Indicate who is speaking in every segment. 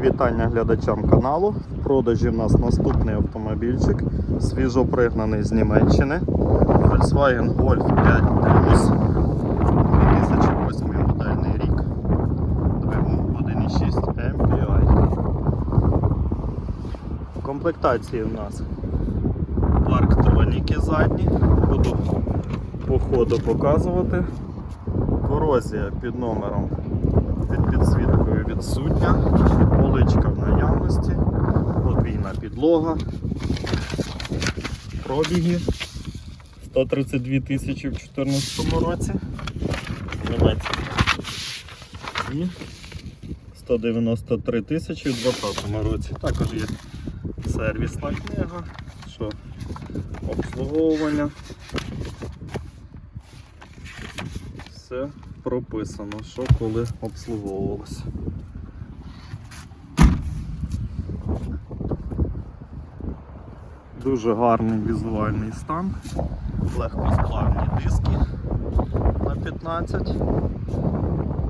Speaker 1: вітання глядачам каналу. В продажі в нас наступний автомобільчик, свіжопригнаний з Німеччини. Volkswagen Golf 5 Plus 2008 модельний рік. Двигун 1.6 MPI. В комплектації в нас парктроніки задні. Буду по ходу показувати. Корозія під номером під підсвіткою відсутня, поличка в наявності, подвійна підлога, пробіги. 132 тисячі в 2014 році, німецькі і 193 тисячі в 2020 році. Також є сервісна книга, що обслуговування. Все прописано, що коли обслуговувалося. Дуже гарний візуальний стан, легкосплавні диски на 15,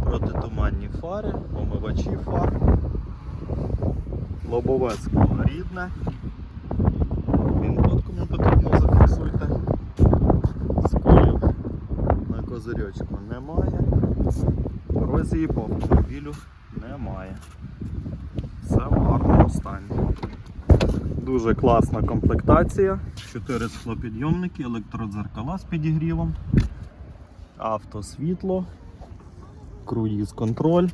Speaker 1: протитуманні фари, омивачі фар, лобове скло рідне. Він кому потрібно зафіксуйте. Козирьочку немає. Корозії по автомобілю немає. Все в гарному стані. Дуже класна комплектація. 4 склопідйомники, електродзеркала з підігрівом, автосвітло, круїз контроль,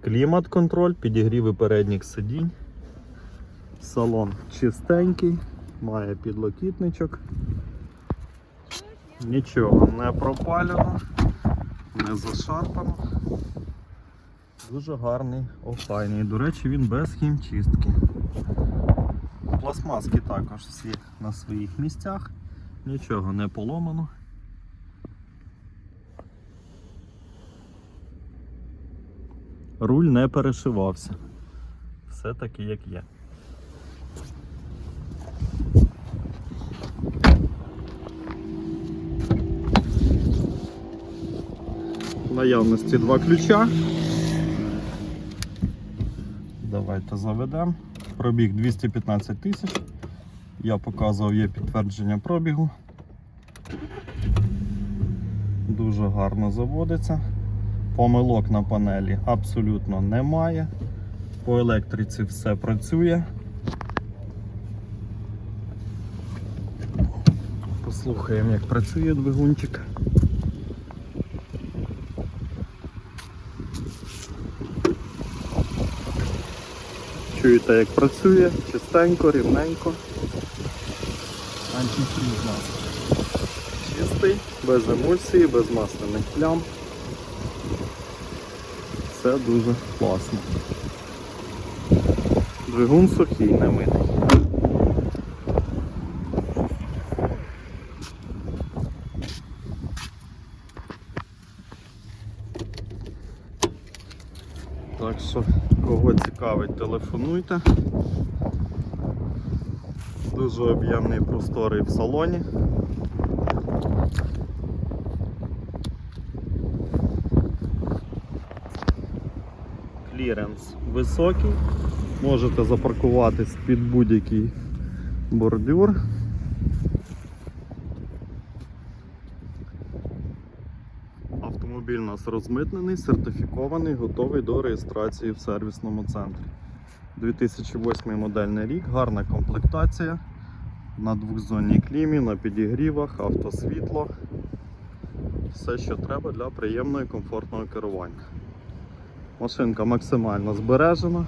Speaker 1: клімат контроль, підігріви передніх сидінь. Салон чистенький, має підлокітничок. Нічого не пропалено, не зашарпано. Дуже гарний, охайний. До речі, він без хімчистки. Пластмаски також всі на своїх місцях, нічого не поломано. Руль не перешивався. Все таки як є. Наявності два ключа. Давайте заведемо. Пробіг 215 тисяч. Я показував, є підтвердження пробігу. Дуже гарно заводиться. Помилок на панелі абсолютно немає. По електриці все працює. Послухаємо, як працює двигунчик. Чуєте, як працює, чистенько, рівненько. Чистий, без емульсії, без масляних плям. Все дуже класно. Двигун сухий, не митий. Так що, кого цікавить, телефонуйте. Дуже об'ємний просторий в салоні. Кліренс високий. Можете запаркуватись під будь-який бордюр. Автомобіль у нас розмитнений, сертифікований, готовий до реєстрації в сервісному центрі. 2008 модельний рік, гарна комплектація на двохзонній клімі, на підігрівах, автосвітло. Все, що треба для приємного і комфортного керування. Машинка максимально збережена,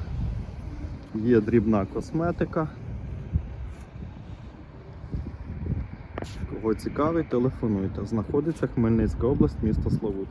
Speaker 1: є дрібна косметика. Кого цікавить, телефонуйте. Знаходиться Хмельницька область, місто Славут.